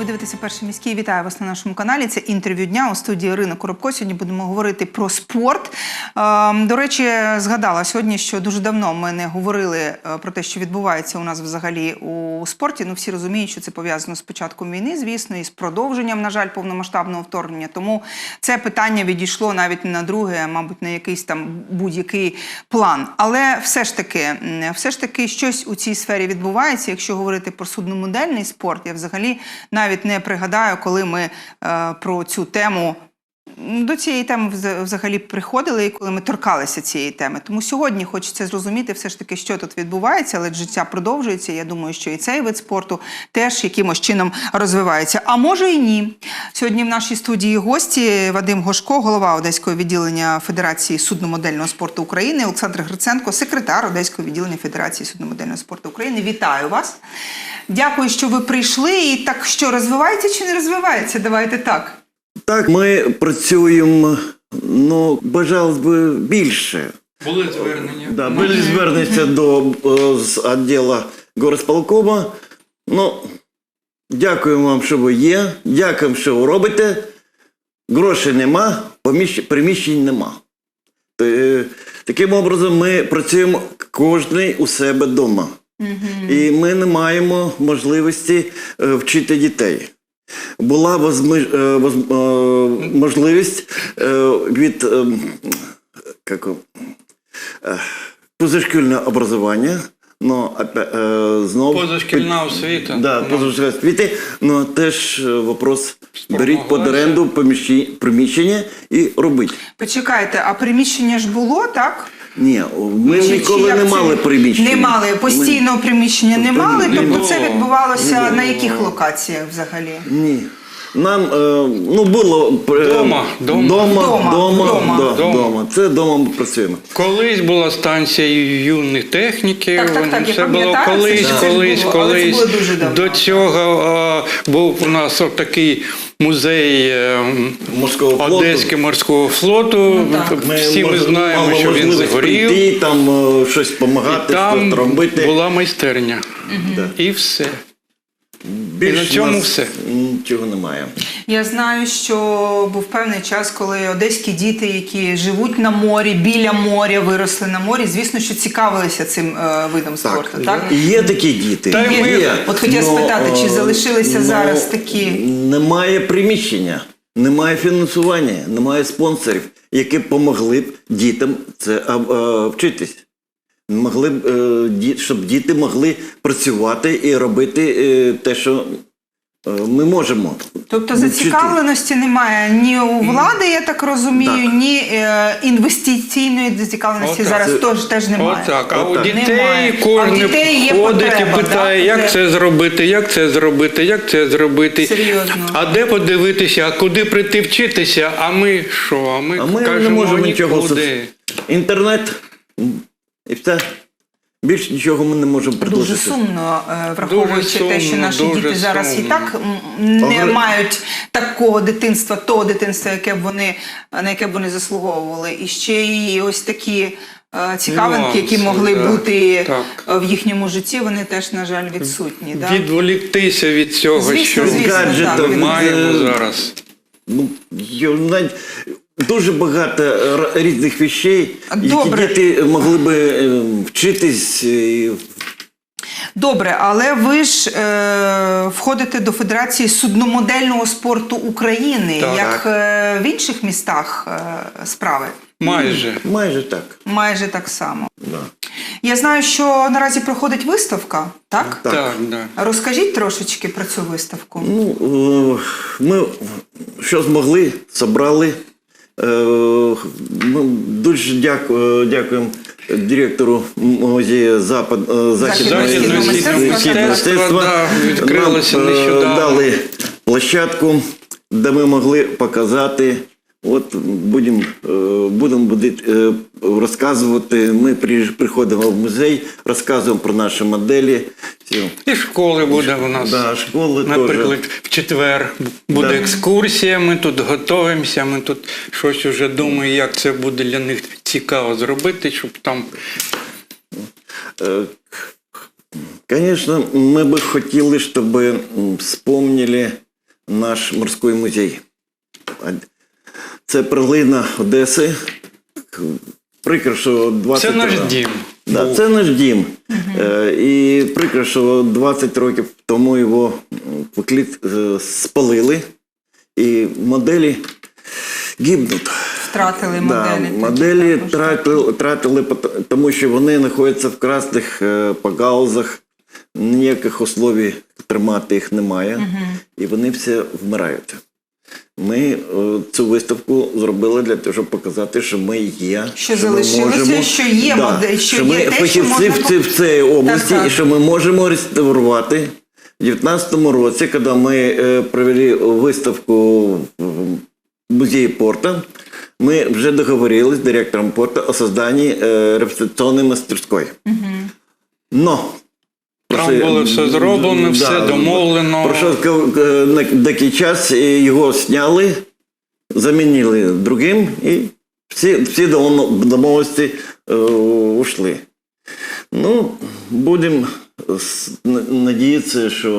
Ви дивитеся перший міський. Вітаю вас на нашому каналі. Це інтерв'ю дня у студії Ірина Коробко. Сьогодні будемо говорити про спорт. Ем, До речі, згадала сьогодні, що дуже давно ми не говорили е, про те, що відбувається у нас взагалі у спорті. Ну всі розуміють, що це пов'язано з початком війни, звісно, і з продовженням, на жаль, повномасштабного вторгнення. Тому це питання відійшло навіть не на друге, а мабуть, на якийсь там будь-який план. Але все ж таки, все ж таки, щось у цій сфері відбувається. Якщо говорити про судномодельний спорт, я взагалі навіть не пригадаю, коли ми е, про цю тему. До цієї теми взагалі приходили, і коли ми торкалися цієї теми. Тому сьогодні хочеться зрозуміти все ж таки, що тут відбувається, але життя продовжується. Я думаю, що і цей вид спорту теж якимось чином розвивається. А може і ні. Сьогодні в нашій студії гості Вадим Гошко, голова Одеського відділення Федерації судномодельного спорту України, Олександр Гриценко, секретар Одеського відділення Федерації судномодельного спорту України. Вітаю вас. Дякую, що ви прийшли. І так що розвивається чи не розвивається? Давайте так. Так, ми працюємо, ну, бажалось би більше. Були звернення. Да, були звернення до е, з відділу горосполкома. Ну, дякуємо вам, що ви є. Дякуємо, що ви робите. Грошей нема, приміщень нема. Е, Таким образом, ми працюємо кожен у себе вдома. І ми не маємо можливості е, вчити дітей. Була е, е, можливість е, від е, позашкільного образування, но опя- е, знов Позашкільна освіта. Да, Ну, позашкільна освіти, но теж вопрос беріть під оренду приміщення і робіть. Почекайте, а приміщення ж було, так? Ні, ми Чи- чи ніколи як не це? мали приміщення. Не мали постійного приміщення, не Тобто мали. Тобто було. це відбувалося Не на яких локаціях взагалі? Ні. Нам е, ну було е, Дома, дома. дома, Дома, дома, дома. да, Дома. дома. Це дома ми працюємо. Колись була станція юних техніків. Так, так, так, це було колись, колись, колись. До цього був у нас от такий музей е, Морського флоту. Одеського морського флоту. Ну, так. Всі ми знаємо, мали що він згорів. Прийти, там е, щось допомагати, І там робити. була майстерня. Да. І все. Більш і на цьому нас все. Нічого немає. Я знаю, що був певний час, коли одеські діти, які живуть на морі, біля моря, виросли на морі, звісно, що цікавилися цим е, видом спорту. Так, І Є такі діти. Та й є. ми- От хотіла Но, спитати, чи е, залишилися но зараз такі? Немає приміщення, немає фінансування, немає спонсорів, які б помогли б дітям це а, а, вчитись. Могли б, е, щоб діти могли працювати і робити е, те, що е, ми можемо. Тобто зацікавленості немає ні у влади, я так розумію, Так. ні е, інвестиційної зацікавленості Отак. зараз теж, теж немає. Отак. А у дітей кожен в дітей є ходить і питає, да? як це зробити, як це зробити, як це зробити. Серйозно. А де подивитися, а куди прийти вчитися? А ми що? А ми, А ми кажемо, не можемо нічого. Інтернет і все. Більше нічого ми не можемо Дуже сумно, е, враховуючи Дуже те, що наші діти зараз і так не Огр- мають такого дитинства, того дитинства, яке б вони на яке б вони заслуговували. І ще й ось такі е, цікавинки, які могли да. бути Так. е, в їхньому житті, вони теж, на жаль, відсутні. Да? Відволіктися від цього, Звісно, що звісно, Гаджетів, так. маємо зараз. Ну, навіть дуже багато різних вещей, Добре. які діти могли би е, вчитись. е, Добре, але ви ж е, входите до Федерації судномодельного спорту України, Так. як е, в інших містах е, справи. Майже. Майже так. Майже так само. Да. Я знаю, що наразі проходить виставка, так? Так. Так, да. Розкажіть трошечки про цю виставку. Ну, е, ми що змогли, зібрали. Е, Ми дуже дяку- дякуємо директору музею Запад, е, Західного мистецтва, Нам, е, дали площадку, де ми могли показати. От будемо будем буде, е, розказувати. Ми при- приходимо в музей, розказуємо про наші моделі. Все. І школи буде у нас. Да, школи Наприклад, теж. в четвер буде Да. екскурсія, ми тут готуємося, ми тут щось вже думаємо, як це буде для них цікаво зробити, щоб там Конечно, мы бы хотели, чтобы м, вспомнили наш морський музей. Це перлина Одеси. Прикро, що 20 Це наш років- дім. Да, це наш дім. Е, і прикро, що 20 років тому його покліт е, спалили, і моделі гибнуть. Втратили Да, моделі. такі моделі також. тратили, тратили, пот- тому що вони знаходяться в красних е, погаузах, ніяких условій тримати їх немає, і вони всі вмирають. Ми е, цю виставку зробили для того, щоб показати, що ми є. Що ми залишилося, що є модель, що що є ми те, що фахівці можна в, цій області, Так, так. і що ми можемо реставрувати. У 2019 році, коли ми е, провели виставку в музеї порта, ми вже договорились з директором порта о созданні е, реставраційної мастерської. Но Там було все зроблено, все домовлено. Пройшов деякий час, його зняли, замінили другим, і всі, всі домов- домовленості е, ушли. Ну, будемо надіятися, що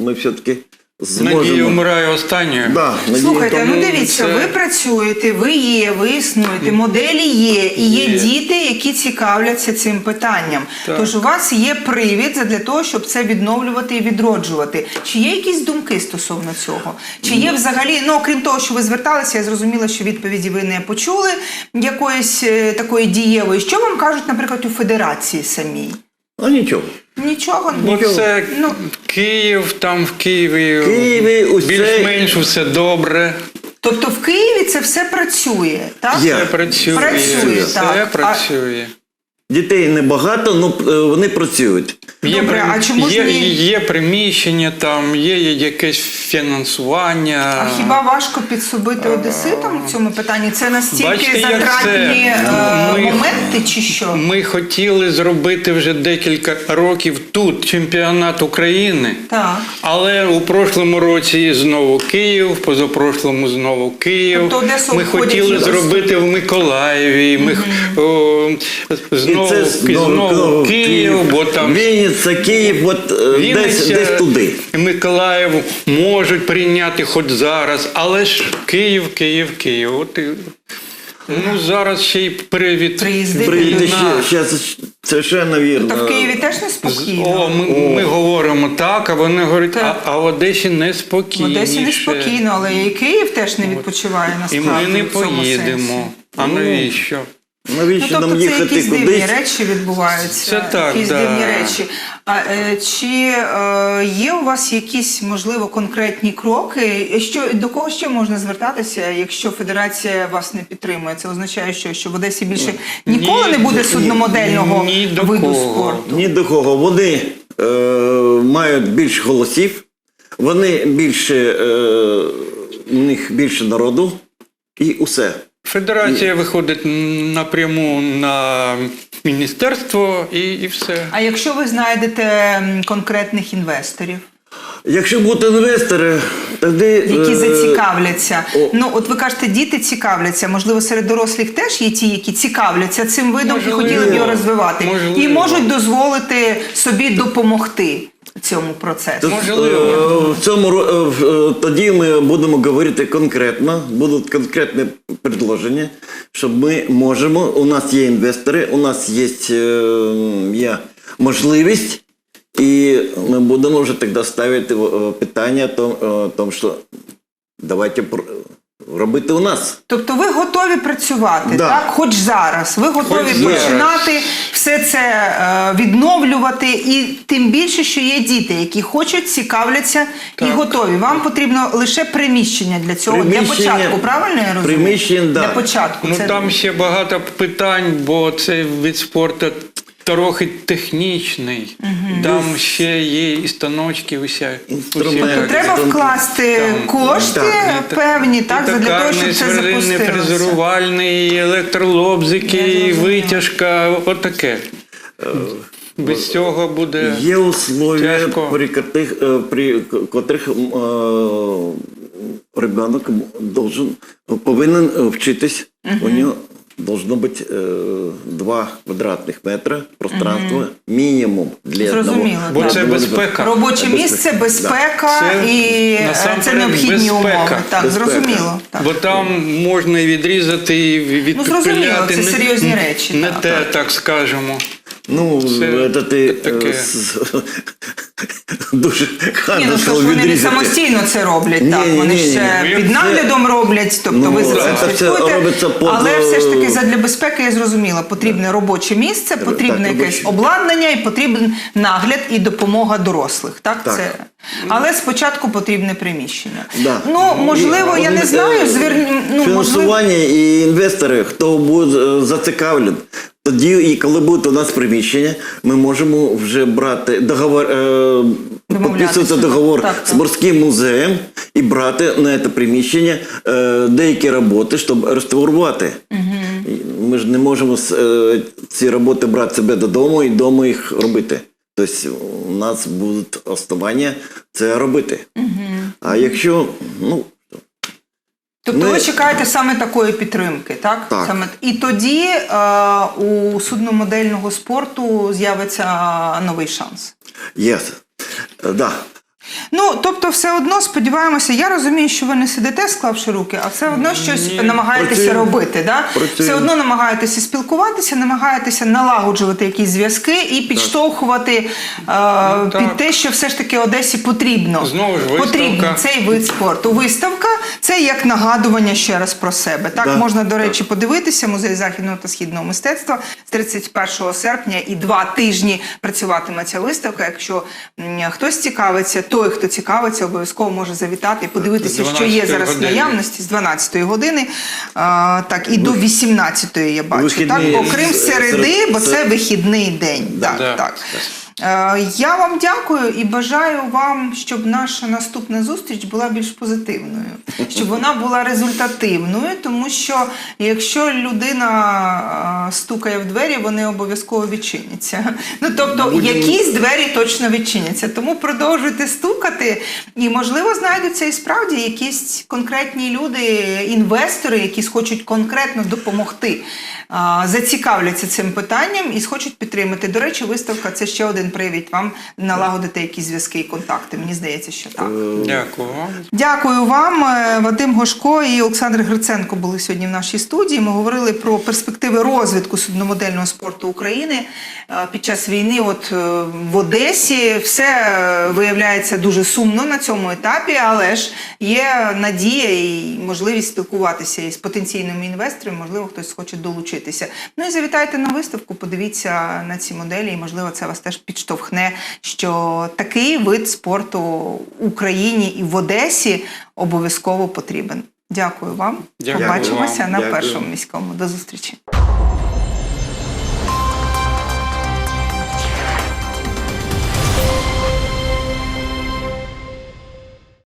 ми все-таки зможемо. Надія вмирає останньою. Да, надія. Слухайте, ну дивіться, це- ви працюєте, ви є, ви існуєте, моделі є, і є, Є. діти, які цікавляться цим питанням. Так. Тож у вас є привід для того, щоб це відновлювати і відроджувати. Чи є якісь думки стосовно цього? Чи є взагалі, ну окрім того, що ви зверталися, я зрозуміла, що відповіді ви не почули якоїсь е, такої дієвої. Що вам кажуть, наприклад, у федерації самій? А нічого. Нічого Бо все Ну, Київ, там в Києві, Києві усе- більш-менш все добре. тобто в Києві це все працює, так? Є. Все працює. Працює, все так. А- працює. Дітей небагато, але вони працюють. Є, Добре, а чи можна є, їй- є приміщення, там є якесь фінансування. А хіба важко підсобити одеситам в цьому питанні? Це настільки Бачите, як затратні це? е, Ми- моменти, чи що? Ми хотіли зробити вже декілька років тут чемпіонат України. Так. Але у прошлому році знову Київ, позапрошлому знову Київ. Тобто Одесу ми хотіли зробити в Миколаєві. Ми х- о, знову, і знову, Київ, бо там Вінниця, Київ, от е, десь, десь туди. і Миколаїв можуть прийняти хоч зараз, але ж Київ, Київ, Київ. От і, ну зараз ще й привід. Приїзди. Війна. ще, ще совершенно вірно. То в Києві теж неспокійно. О, ми, ми говоримо так, а вони говорять, а, Так. а в Одесі В неспокійніше. Одесі неспокійно, але і Київ теж не відпочиває насправді. І ми не в цьому сенсі. поїдемо. А навіщо? Ну, тобто нам це їхати якісь дивні кудись? речі відбуваються. Це так, якісь да. дивні речі. А е, чи е, є у вас якісь можливо конкретні кроки? Що до кого ще можна звертатися, якщо федерація вас не підтримує? Це означає, що, що в Одесі більше ніколи Ні, не буде ні, судномодельного ні до виду кого. спорту. Ні до кого. Вони е, мають більше голосів, вони більше, е, у них більше народу і усе. Федерація виходить напряму на міністерство і, і все. А якщо ви знайдете конкретних інвесторів, Якщо будуть інвестори, тоді. які е, зацікавляться, о. ну от ви кажете, діти цікавляться. Можливо, серед дорослих теж є ті, які цікавляться цим видом Можливо. і хотіли б його розвивати, Можливо. і можуть дозволити собі допомогти цьому процесу. Можливо. е, В цьому е, в- е, тоді ми будемо говорити конкретно, будуть конкретні предложення, що ми можемо. У нас є інвестори, у нас є, є можливість, і ми будемо вже тоді ставити питання о том- тому, що давайте робити у нас. Тобто ви готові працювати, Да. так? Хоч зараз. Ви готові Хоч зараз. починати все це е, відновлювати, і тим більше, що є діти, які хочуть, цікавляться і готові. Вам потрібно лише приміщення для цього. Для початку, правильно я розумію? приміщень, да. Для початку. Ну це... там ще багато питань, бо цей вид спорту трохи технічний. Там ще є і станочки, уся. Інструменти. усі- То треба вкласти там- кошти Так. певні, так, і для того, щоб це запустилося. фрезерувальний, електролобзики, витяжка, отаке. Без цього буде. Є условия, Тяжко. при котрих, е, при котрих е, ребенок должен, повинен е, вчитись. У нього должно быть э, 2 квадратных метра пространства минимум для Зрозуміло, одного. Бо так. це безпека. Робоче Безпека. місце, безпека Це і е, це насамперед необхідні безпека. умови. Так, Безпека. зрозуміло. Так. Бо там можна і відрізати, і від- Ну, зрозуміло, відпиляти. це Не- серйозні речі, Не так. те, так скажемо. Ну, Це это ти таке. е, з- дуже Ні, гарно ну сказав що вони не самостійно це роблять, Ні, так. ні, Вони ні, ще ні. під Це- наглядом роблять, тобто Ну, ви за це цим все слідкуєте. під, Але все ж таки е, задля безпеки я зрозуміла. Потрібне робоче місце, Так, потрібне якесь обладнання і потрібен нагляд і допомога дорослих. Так, Так. це. Але спочатку потрібне приміщення. Да. Ну, можливо, я не Е, знаю, зверні... ну, можливо, і інвестори, хто буде е, зацікавлений, тоді, і коли буде у нас приміщення, ми можемо вже брати договор, е, підписувати договор Так, з морським музеєм і брати на це приміщення е, деякі роботи, щоб реставрувати. І Ми ж не можемо е, ці роботи брати себе додому і вдома їх робити. Тобто у нас будуть основання це робити. А якщо, ну, Тобто Ми- ви чекаєте саме такої підтримки, так? Так. Саме і тоді е, у судномодельного спорту з'явиться новий шанс. Yes. Е, Да. Ну тобто, все одно сподіваємося. Я розумію, що ви не сидите, склавши руки, а все одно щось Ні. намагаєтеся Працюємо. робити. Да? Працюємо. Все одно намагаєтеся спілкуватися, намагаєтеся налагоджувати якісь зв'язки і підштовхувати е, так. під те, що все ж таки Одесі потрібно. Знову ж виставка. Потрібен цей вид спорту. Виставка це як нагадування ще раз про себе. Так Да, можна, до речі, подивитися музей західного та східного мистецтва з 31 серпня і два тижні працюватиме ця виставка. Якщо м, хтось цікавиться, той, хто цікавиться, обов'язково може завітати і подивитися, що є 12-ї зараз в наявності з 12 години, а, так і до 18 я бачу. Вихідний, Так, окрім середи, бо це вихідний день. Так, Да. так. Е, Я вам дякую і бажаю вам, щоб наша наступна зустріч була більш позитивною, щоб вона була результативною, тому що якщо людина е, стукає в двері, вони обов'язково відчиняться. Ну тобто, якісь двері точно відчиняться. Тому продовжуйте стукати, і можливо знайдуться і справді якісь конкретні люди, інвестори, які схочуть конкретно допомогти, зацікавляться цим питанням і схочуть підтримати. До речі, виставка це ще один привід вам налагодити якісь зв'язки і контакти. Мені здається, що так. Дякую вам. Дякую вам. Е, Вадим Гошко і Олександр Гриценко були сьогодні в нашій студії. Ми говорили про перспективи розвитку судномодельного спорту України Е, під час війни. От е, в Одесі все е, виявляється дуже сумно на цьому етапі, але ж є надія і можливість спілкуватися із потенційними інвесторами. Можливо, хтось хоче долучитися. Ну і завітайте на виставку, подивіться на ці моделі, і можливо, це вас теж підштовхне, що такий вид спорту в Україні і в Одесі обов'язково потрібен. Дякую вам. Дякую Побачимося вам. на Дякую. першому міському. До зустрічі.